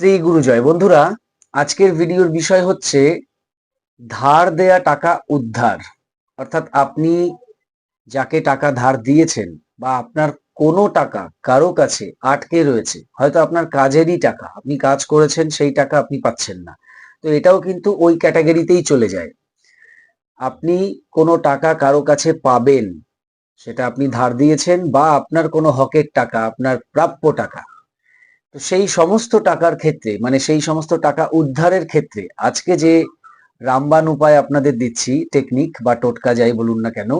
শ্রী গুরুজয় বন্ধুরা, আজকের ভিডিওর বিষয় হচ্ছে ধার দেয়া টাকা উদ্ধার। অর্থাৎ আপনি যাকে টাকা ধার দিয়েছেন বা আপনার কোনো টাকা কারও কাছে আটকে রয়েছে, হয়তো আপনার কাজেরই টাকা, আপনি কাজ করেছেন, সেই টাকা আপনি পাচ্ছেন না। তো এটাও কিন্তু ওই ক্যাটাগরিতেই চলে যায়। আপনি কোনো টাকা কারও কাছে পাবেন, সেটা আপনি ধার দিয়েছেন বা আপনার কোনো হকের টাকা, আপনার প্রাপ্য টাকা তো সেই সমস্ত টাকার ক্ষেত্রে মানে সেই সমস্ত টাকা উদ্ধারের ক্ষেত্রে, আজকে যে রামবান উপায় আপনাদের দিচ্ছি টেকনিক বা টোটকা যাই বলুন না কেন,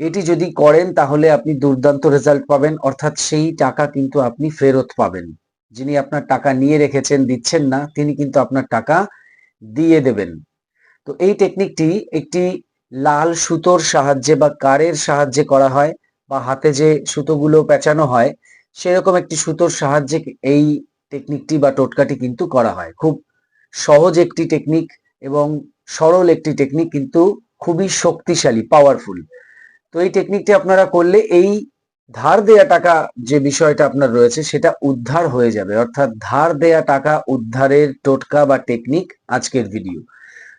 এটি যদি করেন তাহলে আপনি দুর্দান্ত রেজাল্ট পাবেন, অর্থাৎ সেই টাকা কিন্তু আপনি ফেরত পাবেন। যিনি আপনার টাকা নিয়ে রেখেছেন, দিচ্ছেন না, তিনি কিন্তু আপনার টাকা দিয়ে দেবেন। তো এই টেকনিকটি একটি লাল সুতোর সাহায্যে বা কারের সাহায্যে করা হয়, বা হাতে যে সুতোগুলো পেঁচানো হয় সেরকম একটি সুতোর সাহায্যে এই টেকনিকটি বা টোটকাটি কিন্তু করা হয়। খুব সহজ একটি টেকনিক এবং সরল একটি টেকনিক কিন্তু খুবই শক্তিশালী পাওয়ারফুল তো এই টেকনিকটি আপনারা করলে এই ধার দেয়া টাকা যে বিষয়টা আপনার রয়েছে, সেটা উদ্ধার হয়ে যাবে। অর্থাৎ ধার দেয়া টাকা উদ্ধারের টোটকা বা টেকনিক আজকের ভিডিও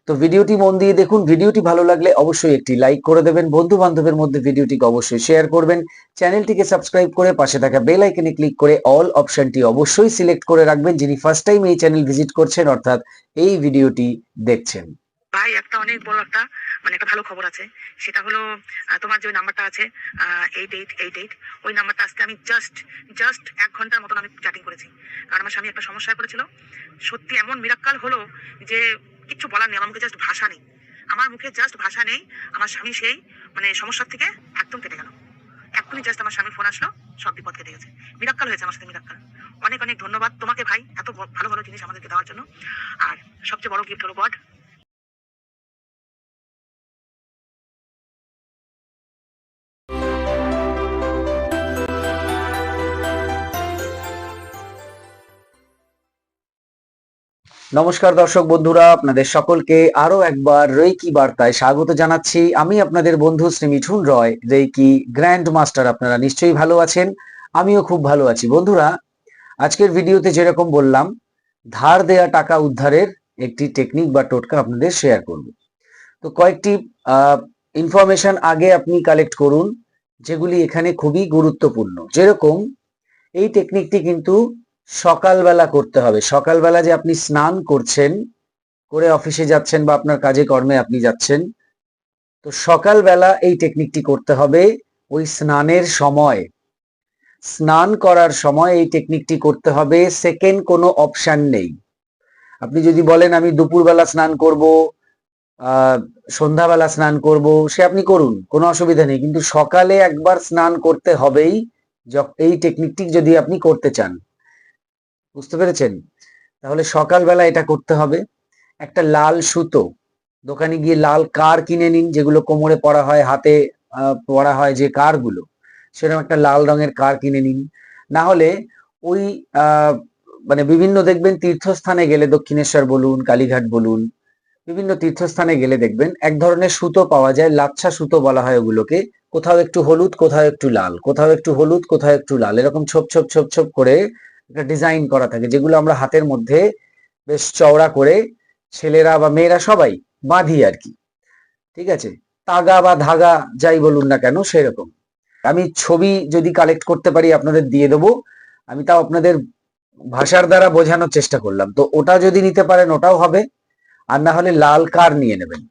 তো ভিডিওটি মন দিয়ে দেখুন। ভিডিওটি ভালো লাগলে অবশ্যই একটি লাইক করে দেবেন। বন্ধু বান্ধবের মধ্যে ভিডিওটিকে অবশ্যই শেয়ার করবেন। চ্যানেলটিকে সাবস্ক্রাইব করে পাশে থাকা বেল আইকনে ক্লিক করে অল অপশনটি অবশ্যই সিলেক্ট করে রাখবেন, যিনি ফার্স্ট টাইম এই চ্যানেল ভিজিট করছেন, অর্থাৎ এই ভিডিওটি দেখছেন। ভাই, একটা অনেক বড় একটা মানে একটা ভালো খবর আছে। সেটা হলো তোমার যে নাম্বারটা আছে এইট এইট এইট এইট ওই নাম্বারটা আজকে আমি জাস্ট জাস্ট এক ঘণ্টার মতন আমি চ্যাটিং করেছি। কারণ আমার স্বামী একটা সমস্যায় পড়েছিল। সত্যি এমন মিরাক্কাল হলো যে কিচ্ছু বলার নেই, আমার মুখে জাস্ট ভাষা নেই। আমার মুখে জাস্ট ভাষা নেই, আমার স্বামী সেই মানে সমস্যার থেকে একদম কেটে গেল। এক্ষুনি জাস্ট আমার স্বামীর ফোন আসলো, সব বিপদ কেটে গেছে। মিরাক্কাল হয়েছে আমার সাথে, মিরাক্কাল। অনেক অনেক ধন্যবাদ তোমাকে ভাই, এত ভালো ভালো জিনিস আমাদেরকে দেওয়ার জন্য। আর সবচেয়ে বড় গিফট হলো গড। নমস্কার দর্শক বন্ধুরা, আপনাদের সকলকে আরও একবার রেইকি বার্তায় স্বাগত জানাচ্ছি। আমি আপনাদের বন্ধু Shri Mithun Roy, Reiki grand master আপনারা নিশ্চয়ই ভালো আছেন? আমিও খুব ভালো আছি। বন্ধুরা, আজকের ভিডিওতে যেরকম বললাম, ধার দেয়া টাকা উদ্ধারের একটি টেকনিক বা টোটকা আপনাদের শেয়ার করব। তো কয়েকটি ইনফরমেশন আগে আপনি কালেক্ট করুন, যেগুলি এখানে খুবই গুরুত্বপূর্ণ। যেরকম, এই টেকনিকটি কিন্তু সকালবেলা করতে হবে। সকালবেলা যে আপনি স্নান করছেন, করে অফিসে যাচ্ছেন বা আপনার কাজে কর্মে আপনি যাচ্ছেন, তো সকালবেলা এই টেকনিকটি করতে হবে। ওই স্নানের সময়, স্নান করার সময় এই টেকনিকটি করতে হবে। সেকেন্ড কোনো অপশন নেই। আপনি যদি বলেন, আমি দুপুরবেলা স্নান করব সন্ধ্যাবেলা স্নান করব, সে আপনি করুন, কোনো অসুবিধা নেই। কিন্তু সকালে একবার স্নান করতে হবেই এই টেকনিকটি যদি আপনি করতে চান। বুঝতে পেরেছেন? তাহলে সকালবেলা এটা করতে হবে। একটা লাল সুতো। দোকানে গিয়ে লাল কার কিনে নিন, যেগুলো কোমরে পরা হয়, হাতে পরা হয় যে কারগুলো, সেরকম একটা লাল রঙের কার কিনে নিন। না হলে ওই মানে বিভিন্ন দেখবেন তীর্থস্থানে গেলে, দক্ষিণেশ্বর বলুন, কালীঘাট বলুন, বিভিন্ন তীর্থস্থানে গেলে দেখবেন এক ধরনের সুতো পাওয়া যায়, লাচ্ছা সুতো বলা হয় ওগুলোকে। কোথাও একটু হলুদ, কোথাও একটু লাল, কোথাও একটু হলুদ, কোথাও একটু লাল, এরকম ছোপ ছোপ ছোপ ছোপ করে একটা ডিজাইন করা থাকে, যেগুলো আমরা হাতের মধ্যে বেশ চওড়া করে ছেলেরা বা মেয়েরা সবাই বাঁধি আর কি। ঠিক আছে? তাগা বা ধাগা যাই বলুন না কেন, সেরকম। আমি ছবি যদি কালেক্ট করতে পারি, আপনাদের দিয়ে দেবো। আমি তাও আপনাদের ভাষার দ্বারা বোঝানোর চেষ্টা করলাম। তো ওটা যদি নিতে পারেন, ওটাও হবে। আর না হলে লাল কার নিয়ে নেবেন।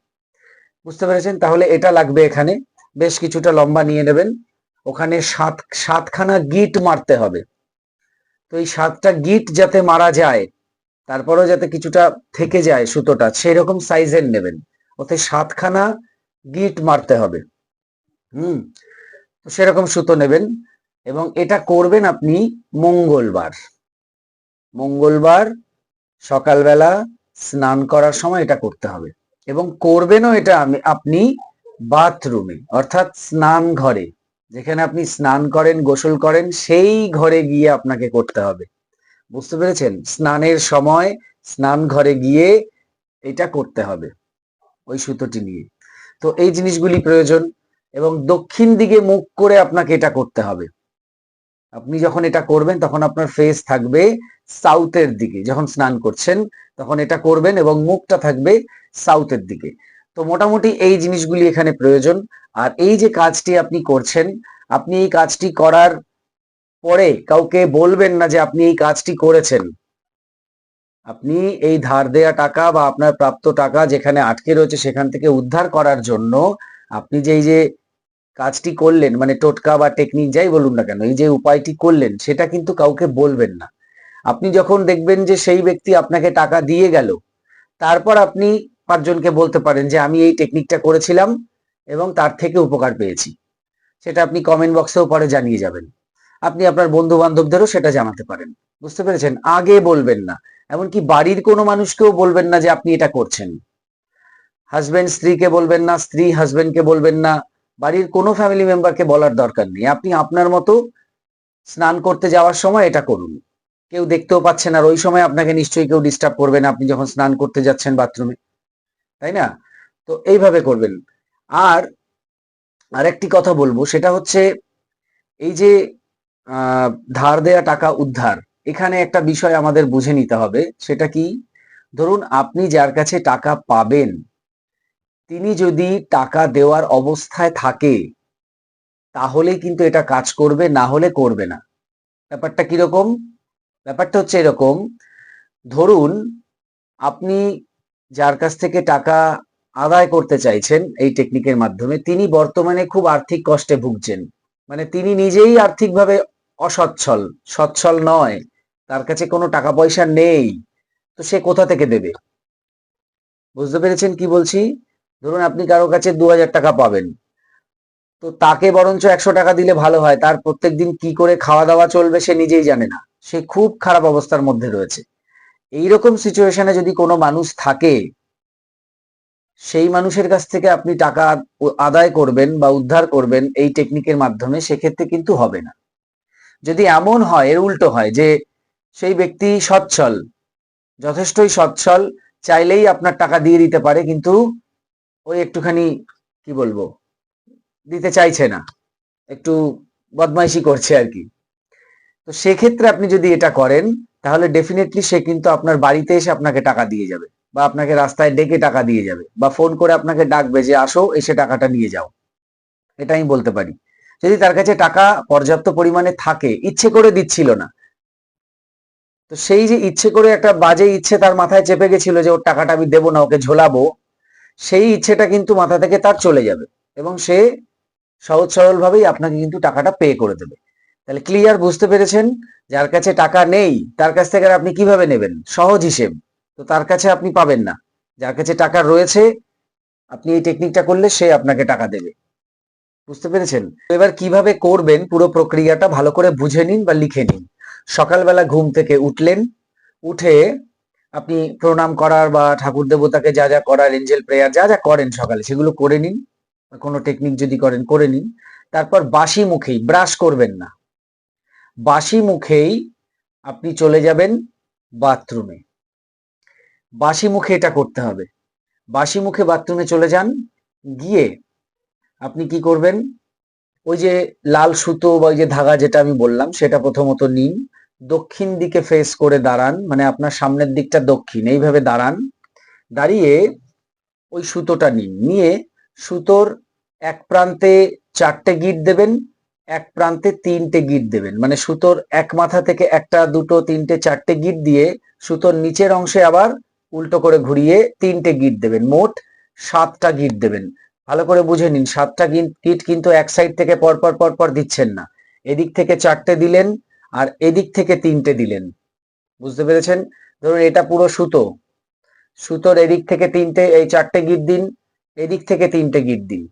বুঝতে পেরেছেন? তাহলে এটা লাগবে এখানে। বেশ কিছুটা লম্বা নিয়ে নেবেন। ওখানে সাত, সাতখানা গিট মারতে হবে। তো এই সাতটা গিট যাতে মারা যায়, তারপরেও যাতে কিছুটা থেকে যায় সুতোটা সেই রকম সাইজের নেবেন। ওতে সাতখানা গিট মারতে হবে। হুম, তো সেরকম সুতো নেবেন এবং এটা করবেন আপনি মঙ্গলবার। মঙ্গলবার সকালবেলা স্নান করার সময় এটা করতে হবে। এবং করবেনও এটা আপনি বাথরুমে, অর্থাৎ স্নান ঘরে। যেখানে আপনি স্নান করেন, গোসল করেন, সেই ঘরে গিয়ে আপনাকে করতে হবে। বুঝতে পেরেছেন? স্নানের সময় স্নান ঘরে গিয়ে এটা করতে হবে, ওই সুতোটি নিয়ে। তো এই জিনিসগুলি প্রয়োজন এবং দক্ষিণ দিকে মুখ করে আপনাকে এটা করতে হবে। আপনি যখন এটা করবেন, তখন আপনার ফেস থাকবে সাউথের দিকে। যখন স্নান করছেন, তখন এটা করবেন এবং মুখটা থাকবে সাউথের দিকে। তো মোটামুটি এই জিনিসগুলি এখানে প্রয়োজন। আর এই যে কাজটি আপনি করছেন, আপনি এই কাজটি করার পরে কাউকে বলবেন না যে আপনি এই কাজটি করেছেন। আপনি এই ধার দেয়া টাকা বা আপনার প্রাপ্ত টাকা যেখানে আটকে রয়েছে সেখান থেকে উদ্ধার করার জন্য আপনি যে এই যে কাজটি করলেন মানে টোটকা বা টেকনিক যাই বলুন না কেন, এই যে উপায়টি করলেন, সেটা কিন্তু কাউকে বলবেন না। আপনি যখন দেখবেন যে সেই ব্যক্তি আপনাকে টাকা দিয়ে গেল, তারপর আপনি পাঁচজনকে বলতে পারেন যে আমি এই টেকনিকটা করেছিলাম এবং তার থেকে উপকার পেয়েছি। সেটা আপনি কমেন্ট বক্সেও পরে জানিয়ে যাবেন। আপনি আপনার বন্ধু বান্ধবদেরও সেটা জানাতে পারেন। বুঝতে পেরেছেন? আগে বলবেন না। এমনকি বাড়ির কোনো মানুষকেও বলবেন না যে আপনি এটা করছেন। হাজবেন্ড স্ত্রীকে বলবেন না, স্ত্রী হাজবেন্ডকে বলবেন না। বাড়ির কোনো ফ্যামিলি মেম্বারকে বলার দরকার নেই। আপনি আপনার মতো স্নান করতে যাওয়ার সময় এটা করুন। কেউ দেখতেও পাচ্ছেন আর ওই সময় আপনাকে নিশ্চয়ই কেউ ডিস্টার্ব করবে না। আপনি যখন স্নান করতে যাচ্ছেন বাথরুমে তাই না? তো এইভাবে করবেন। আর আরেকটি কথা বলব, সেটা হচ্ছে এই যে ধার দেয়া টাকা উদ্ধার, এখানে একটা বিষয় আমাদের বুঝে নিতে হবে, সেটা কি? ধরুন আপনি যার কাছে টাকা পাবেন, তিনি যদি টাকা দেওয়ার অবস্থায় থাকে, তাহলে কিন্তু এটা কাজ করবে, না হলে করবে না। ব্যাপারটা কীরকম? ব্যাপারটা হচ্ছে এরকম, ধরুন আপনি যার কাছ থেকে টাকা আদায় করতে চাইছেন এই টেকনিকের মাধ্যমে, তিনি বর্তমানে খুব আর্থিক কষ্টে ভুগছেন। মানে তিনি নিজেই আর্থিকভাবে অসচ্ছল, সচ্ছল নয়, তার কাছে কোনো টাকা পয়সা নেই, তো সে কোথা থেকে দেবে? বুঝতে পেরেছেন কি বলছি? ধরুন আপনি কারও কাছে দু হাজার টাকা পাবেন, তো তাকে বরঞ্চ একশো টাকা দিলে ভালো হয়, তার প্রত্যেকদিন কি করে খাওয়া দাওয়া চলবে সে নিজেই জানে না, সে খুব খারাপ অবস্থার মধ্যে রয়েছে। এইরকম সিচুয়েশনে যদি কোনো মানুষ থাকে, সেই মানুষের কাছ থেকে আপনি টাকা আদায় করবেন বা উদ্ধার করবেন এই টেকনিকের মাধ্যমে, সেক্ষেত্রে কিন্তু হবে না। যদি এমন হয়, এর উল্টো হয় যে সেই ব্যক্তি সচ্ছল, যথেষ্টই সচ্ছল, চাইলেই আপনার টাকা দিয়ে দিতে পারে, কিন্তু ওই একটুখানি, কি বলব, দিতে চাইছে না। একটু বদমাইশি করছে আর কি। তো সেক্ষেত্রে আপনি যদি এটা করেন তাহলে ডেফিনেটলি সে কিন্তু আপনার বাড়িতে এসে আপনাকে টাকা দিয়ে যাবে বা আপনাকে রাস্তায় ডেকে টাকা দিয়ে যাবে বা ফোন করে আপনাকে ডাকবে যে আসো, এসে টাকাটা নিয়ে যাও। এটা আমি বলতে পারি। যদি তার কাছে টাকা পর্যাপ্ত পরিমাণে থাকে, ইচ্ছে করে দিচ্ছিল না, তো সেই যে ইচ্ছে করে একটা বাজে ইচ্ছে তার মাথায় চেপে গেছিল যে ওর টাকাটা আমি দেবো না, ওকে ঝোলাবো, সেই ইচ্ছেটা কিন্তু মাথা থেকে তার চলে যাবে এবং সে সহজ সরল ভাবেই আপনাকে কিন্তু টাকাটা পে করে দেবে। তাহলে ক্লিয়ার বুঝতে পেরেছেন? যার কাছে টাকা নেই, তার কাছ থেকে আপনি কীভাবে নেবেন? সহজ হিসেব। তো তার কাছে আপনি পাবেন না। যার কাছে টাকা রয়েছে, আপনি এই টেকনিকটা করলে সে আপনাকে টাকা দেবে। বুঝতে পেরেছেন? এবার কীভাবে করবেন? পুরো প্রক্রিয়াটা ভালো করে বুঝে নিন বা লিখে নিন। সকালবেলা ঘুম থেকে উঠলেন, উঠে আপনি প্রণাম করার বা ঠাকুর দেবতাকে যা যা করার এঞ্জেল প্রেয়ার যা যা করেন সকালে, সেগুলো করে নিন। কোনো টেকনিক যদি করেন, করে নিন। তারপর বাসি মুখেই ব্রাশ করবেন না। বাসি মুখেই আপনি চলে যাবেন বাথরুমে। বাসি মুখে এটা করতে হবে। বাসি মুখে বাথরুমে চলে যান, গিয়ে আপনি কি করবেন? ওই যে লাল সুতো বা ওই যে ধাগা যেটা আমি বললাম, সেটা প্রথমত নিন। দক্ষিণ দিকে ফেস করে দাঁড়ান মানে আপনার সামনের দিকটা দক্ষিণ, এইভাবে দাঁড়ান। দাঁড়িয়ে ওই সুতোটা নিন। নিয়ে সুতোর এক প্রান্তে চারটে গিট দেবেন এক প্রান্তে তিনটে গিট দেবেন। মানে সুতোর এক মাথা থেকে একটা, দুটো, তিনটে, চারটে গিট দিয়ে সুতোর নিচের অংশে আবার উল্টো করে ঘুরিয়ে তিনটে গিট দেবেন। মোট সাতটা গিট দেবেন। ভালো করে বুঝে নিন, সাতটা গিট কিন্তু এক সাইড থেকে পরপর পরপর দিচ্ছেন না। এদিক থেকে চারটে দিলেন আর এদিক থেকে তিনটে দিলেন। বুঝতে পেরেছেন? ধরুন এটা পুরো সুতো। সুতোর এদিক থেকে তিনটে, এই চারটে গিট দিন, এদিক থেকে তিনটে গিট দিন।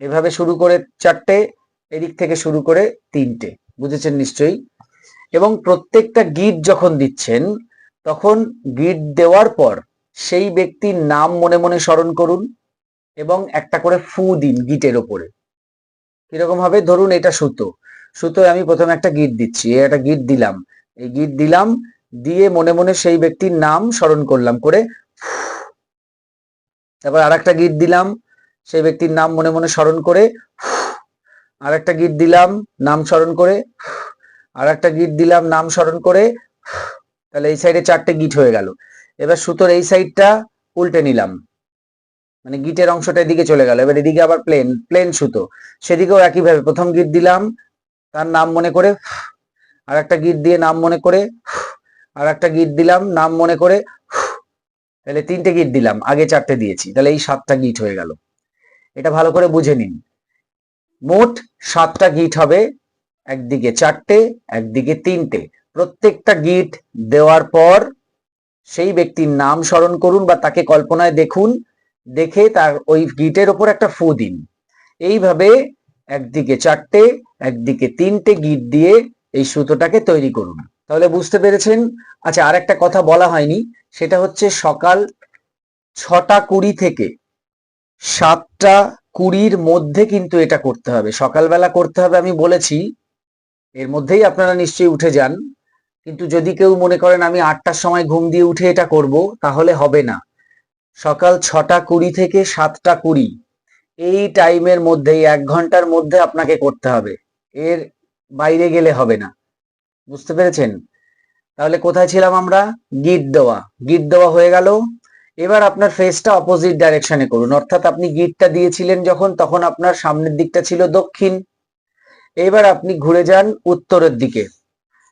এভাবে শুরু করে চারটে এদিক থেকে শুরু করে তিনটে, বুঝেছেন নিশ্চয়ই? এবং প্রত্যেকটা গিট যখন দিচ্ছেন, তখন গিট দেওয়ার পর সেই ব্যক্তির নাম মনে মনে স্মরণ করুন এবং একটা করে ফু দিন গিটের ওপরে। কীরকম হবে? ধরুন এটা সুতো। সুতোয় আমি প্রথমে একটা গিট দিচ্ছি একটা গিট দিলাম। এই গিট দিলাম, দিয়ে মনে মনে সেই ব্যক্তির নাম স্মরণ করলাম করে তারপর আর একটা গিট দিলাম, সেই ব্যক্তির নাম মনে মনে স্মরণ করে আর একটা গিট দিলাম নাম স্মরণ করে। আর একটা গিট দিলাম নাম স্মরণ করে। তাহলে এই সাইডে চারটে গিট হয়ে গেল। এবার সুতোর এই সাইডটা উল্টে নিলাম। মানে গিটের অংশটা এদিকে চলে গেল। এবার এদিকে আবার প্লেন প্লেন সুতো। সেদিকেও একইভাবে প্রথম গিট দিলাম, তার নাম মনে করে। আর একটা গিট দিয়ে নাম মনে করে। আর একটা গিট দিলাম, নাম মনে করে। তাহলে তিনটে গিট দিলাম, আগে চারটে দিয়েছি। তাহলে এই সাতটা গিট হয়ে গেল। এটা ভালো করে বুঝে নিন। মোট সাতটা গিট হবে, একদিকে চারটে, একদিকে তিনটে। প্রত্যেকটা গিট দেওয়ার পর সেই ব্যক্তির নাম স্মরণ করুন বা তাকে কল্পনায় দেখুন, দেখে তার ওই গিটের ওপর একটা ফু দিন। এইভাবে একদিকে চারটে, একদিকে তিনটে গিট দিয়ে এই সুতোটাকে তৈরি করুন। তাহলে বুঝতে পেরেছেন? আচ্ছা আর একটা কথা বলা হয়নি, সেটা হচ্ছে সকাল ছটা কুড়ি থেকে সাতটা কুড়ির মধ্যে কিন্তু এটা করতে হবে। সকালবেলা করতে হবে আমি বলেছি। এর মধ্যেই আপনারা নিশ্চয়ই উঠে যান। কিন্তু যদি কেউ মনে করেন আমি আটটার সময় ঘুম দিয়ে উঠে এটা করব, তাহলে হবে না। সকাল ছটা কুড়ি থেকে সাতটা কুড়ি, এই টাইমের মধ্যে এক ঘণ্টার মধ্যে আপনাকে করতে হবে। এর বাইরে গেলে হবে না। বুঝতে পেরেছেন? তাহলে কোথায় ছিলাম আমরা? গিট দেওয়া। গিট দেওয়া হয়ে গেল। এবার আপনার ফেসটা অপোজিট ডাইরেকশনে করুন। অর্থাৎ আপনি গিটটা দিয়েছিলেন যখন, তখন আপনার সামনের দিকটা ছিল দক্ষিণ। এবার আপনি ঘুরে যান উত্তরের দিকে।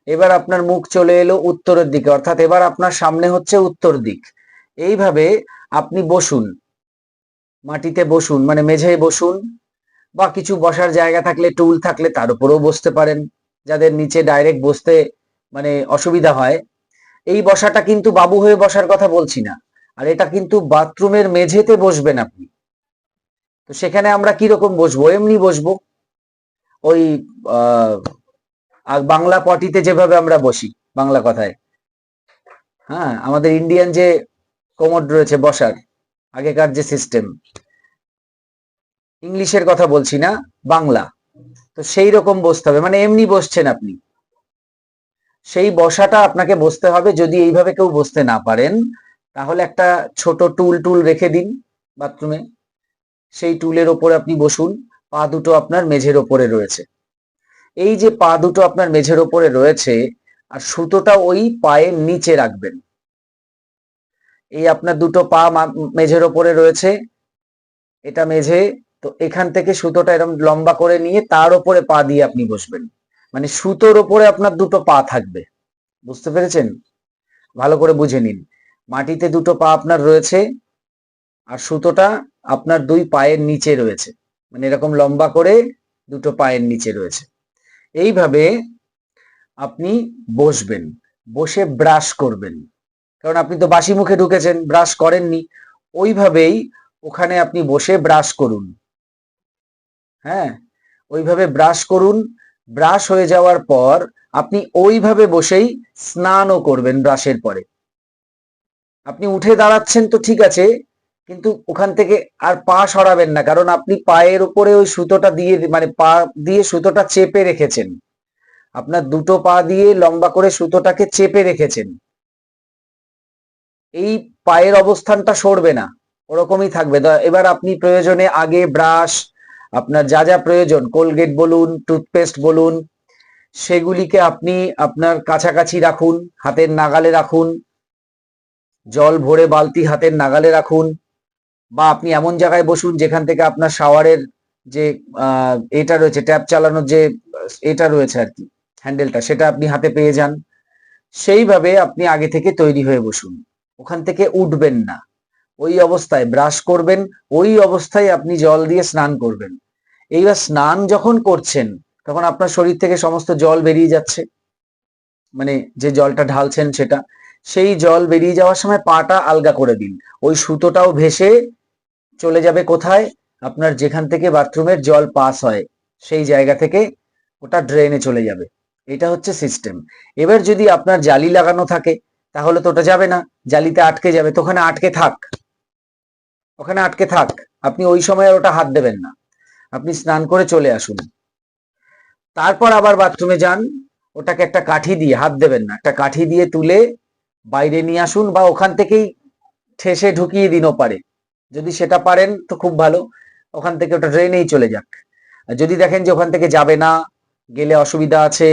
এবার আপনার মুখ চলে এলো উত্তরের দিকে। অর্থাৎ এবার আপনার সামনে হচ্ছে উত্তর দিক। এইভাবে আপনি বসুন। মাটিতে বসুন মানে মেঝেয় বসুন বা কিছু বসার জায়গা থাকলে, টুল থাকলে তার উপরেও বসতে পারেন। যাদের নিচে ডাইরেক্ট বসতে মানে অসুবিধা হয়। এই বসাটা কিন্তু বাবু হয়ে বসার কথা বলছি না। আর এটা কিন্তু বাথরুমের মেঝেতে বসবেন আপনি। তো সেখানে আমরা কি রকম বসবো? এমনি বসবো। ওই বাংলা পটিতে যেভাবে আমরা বসি, বাংলা কথায়। হ্যাঁ আমাদের ইন্ডিয়ান যে কোমর রয়েছে বসার, আগেকার যে সিস্টেম। ইংলিশের কথা বলছি না, বাংলা। তো সেই রকম বসতে হবে। মানে এমনি বসছেন আপনি। সেই বসাটা আপনাকে বসতে হবে যদি এইভাবে কেউ বসতে না পারেন। তাহলে একটা ছোট টুল টুল রেখে দিন বাথরুমে সেই টুলের ওপরে আপনি বসুন, পা দুটো আপনার মেঝের ওপরে রয়েছে। এই যে পা দুটো আপনার মেঝের ওপরে রয়েছে, আর সুতোটা ওই পায়ের নিচে রাখবেন। এই আপনার দুটো পা মেঝের ওপরে রয়েছে, এটা মেঝে, তো এখান থেকে সুতোটা এরকম লম্বা করে নিয়ে তার ওপরে পা দিয়ে আপনি বসবেন। মানে সুতোর ওপরে আপনার দুটো পা থাকবে। বুঝতে পেরেছেন? ভালো করে বুঝে নিন। মাটিতে দুটো পা আপনার রয়েছে আর সুতোটা আপনার দুই পায়ের নিচে রয়েছে। মানে এরকম লম্বা করে দুটো পায়ের নিচে রয়েছে। এইভাবে আপনি বসবেন, বসে ব্রাশ করবেন। কারণ আপনি তো বাসি মুখে ঢুকেছেন, ব্রাশ করেননি। ওইভাবেই ওখানে আপনি বসে ব্রাশ করুন। হ্যাঁ ওইভাবে ব্রাশ করুন। ব্রাশ হয়ে যাওয়ার পর আপনি ওইভাবে বসেই স্নানও করবেন ব্রাশের পরে। আপনি উঠে দাঁড়াচ্ছেন তো ঠিক আছে, কিন্তু ওখান থেকে আর পা সরাবেন না, কারণ আপনি পায়ের উপরে ওই সুতোটা দিয়ে মানে পা দিয়ে সুতোটা চেপে রেখেছেন। আপনার দুটো পা দিয়ে লম্বা করে সুতোটাকে চেপে রেখেছেন। এই পায়ের অবস্থানটা সরবে না, ওরকমই থাকবে। এবার আপনি প্রয়োজনে আগে ব্রাশ, আপনার যা যা প্রয়োজন, কোলগেট বলুন, টুথপেস্ট বলুন, সেগুলিকে আপনি আপনার কাছাকাছি রাখুন, হাতের নাগালে রাখুন। জল ভরে বালতি হাতের নাগালে রাখুন বা আপনি এমন জায়গায় বসুন যেখান থেকে আপনার শাওয়ারের যে এটা রয়েছে, ট্যাপ চালানোর যে, এটা রয়েছে আর কি হ্যান্ডেলটা সেটা আপনি হাতে পেয়ে যান। সেইভাবে আপনি আগে থেকে তৈরি হয়ে বসুন। ওখান থেকে উঠবেন না। ওই অবস্থায় ব্রাশ করবেন, ওই অবস্থায় আপনি জল দিয়ে স্নান করবেন। এইবার স্নান যখন করছেন, তখন আপনার শরীর থেকে সমস্ত জল বেরিয়ে যাচ্ছে। মানে যে জলটা ঢালছেন সেটা। সেই জল বেরিয়ে যাওয়ার সময় পাটা আলগা করে দিন। ওই সুতোটাও ভেসে চলে যাবে কোথায়? আপনার যেখান থেকে বাথরুমের জল পাস হয়, সেই জায়গা থেকে ওটা ড্রেনে চলে যাবে। এটা হচ্ছে সিস্টেম এবার যদি আপনার জালি লাগানো থাকে, তাহলে তো ওটা যাবে না। জালিতে আটকে যাবে। তো ওখানে আটকে থাক। ওখানে আটকে থাক। আপনি ওই সময় আর ওটা হাত দেবেন না। আপনি স্নান করে চলে আসুন। তারপর আবার বাথরুমে যান। ওটাকে একটা কাঠি দিয়ে, হাত দেবেন না। একটা কাঠি দিয়ে তুলে বাইরে নিয়ে আসুন বা ওখান থেকেই ঠেসে ঢুকিয়ে দিন পারে যদি সেটা পারেন তো খুব ভালো, ওখান থেকে ওটা ট্রেনেই চলে যাক। যদি দেখেন যে ওখান থেকে যাবে না, গেলে অসুবিধা আছে,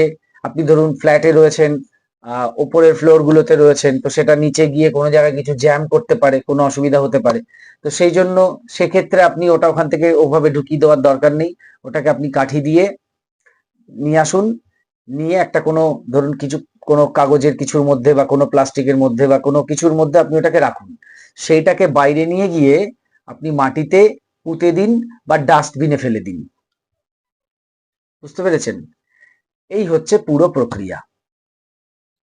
আপনি ধরুন ফ্ল্যাটে রয়েছেন ওপরের ফ্লোর গুলোতে রয়েছেন, তো সেটা নিচে গিয়ে কোনো জায়গায় কিছু জ্যাম করতে পারে, কোনো অসুবিধা হতে পারে। তো সেই জন্য সেক্ষেত্রে আপনি ওটা ওখান থেকে ওভাবে ঢুকিয়ে দেওয়ার দরকার নেই। ওটাকে আপনি কাঠি দিয়ে নিয়ে আসুন, নিয়ে একটা কোনো ধরুন কিছু কোনো কাগজের কিছুর মধ্যে বা কোনো প্লাস্টিকের মধ্যে বা কোনো কিছুর মধ্যে আপনি ওটাকে রাখুন। সেইটাকে বাইরে নিয়ে গিয়ে আপনি মাটিতে পুঁতে দিন বা ডাস্টবিনে ফেলে দিন। বুঝতে পেরেছেন? এই হচ্ছে পুরো প্রক্রিয়া।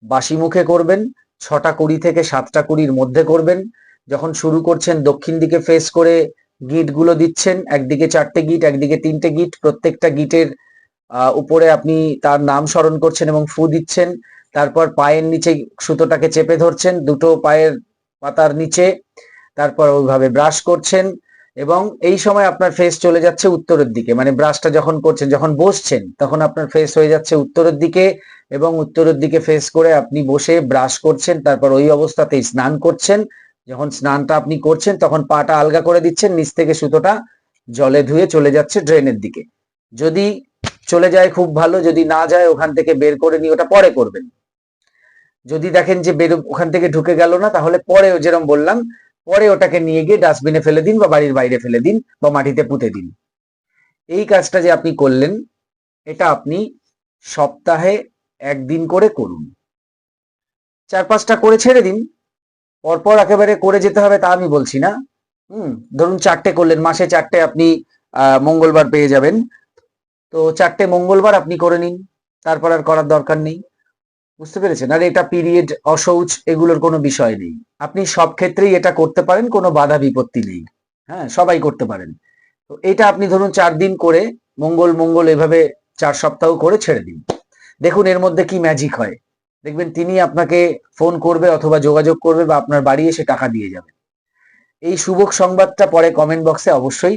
বাসি মুখে করবেন, ছটা কুড়ি থেকে সাতটা কুড়ির মধ্যে করবেন। যখন শুরু করছেন, দক্ষিণ দিকে ফেস করে গিটগুলো দিচ্ছেন, একদিকে চারটে গিট, একদিকে তিনটে গিট, প্রত্যেকটা গিটের উপরে আপনি তার নাম স্মরণ করছেন এবং ফু দিচ্ছেন। তারপর পায়ের নিচে সুতোটাকে চেপে ধরছেন, দুটো পায়ের পাতার নিচে, তারপর ওইভাবে ব্রাশ করছেন এবং এই সময় আপনার ফেস চলে যাচ্ছে উত্তরের দিকে মানে ব্রাশটা যখন করছেন, যখন বসছেন, তখন আপনার ফেস হয়ে যাচ্ছে উত্তরের দিকে এবং উত্তরের দিকে ফেস করে আপনি বসে ব্রাশ করছেন, তারপর ওই অবস্থাতেই স্নান করছেন, যখন স্নানটা আপনি করছেন, তখন পাটা আলগা করে দিচ্ছেন, নিচ থেকে সুতোটা জলে ধুয়ে চলে যাচ্ছে ড্রেনের দিকে। যদি চলে যায় খুব ভালো, যদি না যায় ওখান থেকে বের করে নিয়ে ওটা পরে করবেন। যদি দেখেন যে বের ওখান থেকে ঢুকে গেল না, তাহলে পরে যেরকম বললাম, পরে ওটাকে নিয়ে গিয়ে ডাস্টবিনে ফেলে দিন বা বাড়ির বাইরে ফেলে দিন বা মাটিতে পুঁতে দিন। এই কাজটা যে আপনি করলেন, এটা আপনি সপ্তাহে একদিন করে করুন। চার পাঁচটা করে ছেড়ে দিন, পরপর একেবারে করে যেতে হবে তা আমি বলছি না। হুম, ধরুন চারটে করলেন, মাসে চারটে আপনি মঙ্গলবার পেয়ে যাবেন। তো চারটে মঙ্গলবার আপনি করে নিন, তারপর আর করার দরকার নেই। বুঝতে পেরেছেন? আর এটা পিরিয়ড অশৌচ এগুলোর কোনো বিষয় নেই। আপনি সব ক্ষেত্রেই এটা করতে পারেন, কোনো বাধা বিপত্তি নেই। হ্যাঁ সবাই করতে পারেন। তো এটা আপনি ধরুন চার দিন করে, মঙ্গল মঙ্গল এভাবে চার সপ্তাহ করে ছেড়ে দিন। দেখুন এর মধ্যে কি ম্যাজিক হয়। দেখবেন তিনি আপনাকে ফোন করবে অথবা যোগাযোগ করবে বা আপনার বাড়ি এসে টাকা দিয়ে যাবে। এই শুভ সংবাদটা পরে কমেন্ট বক্সে অবশ্যই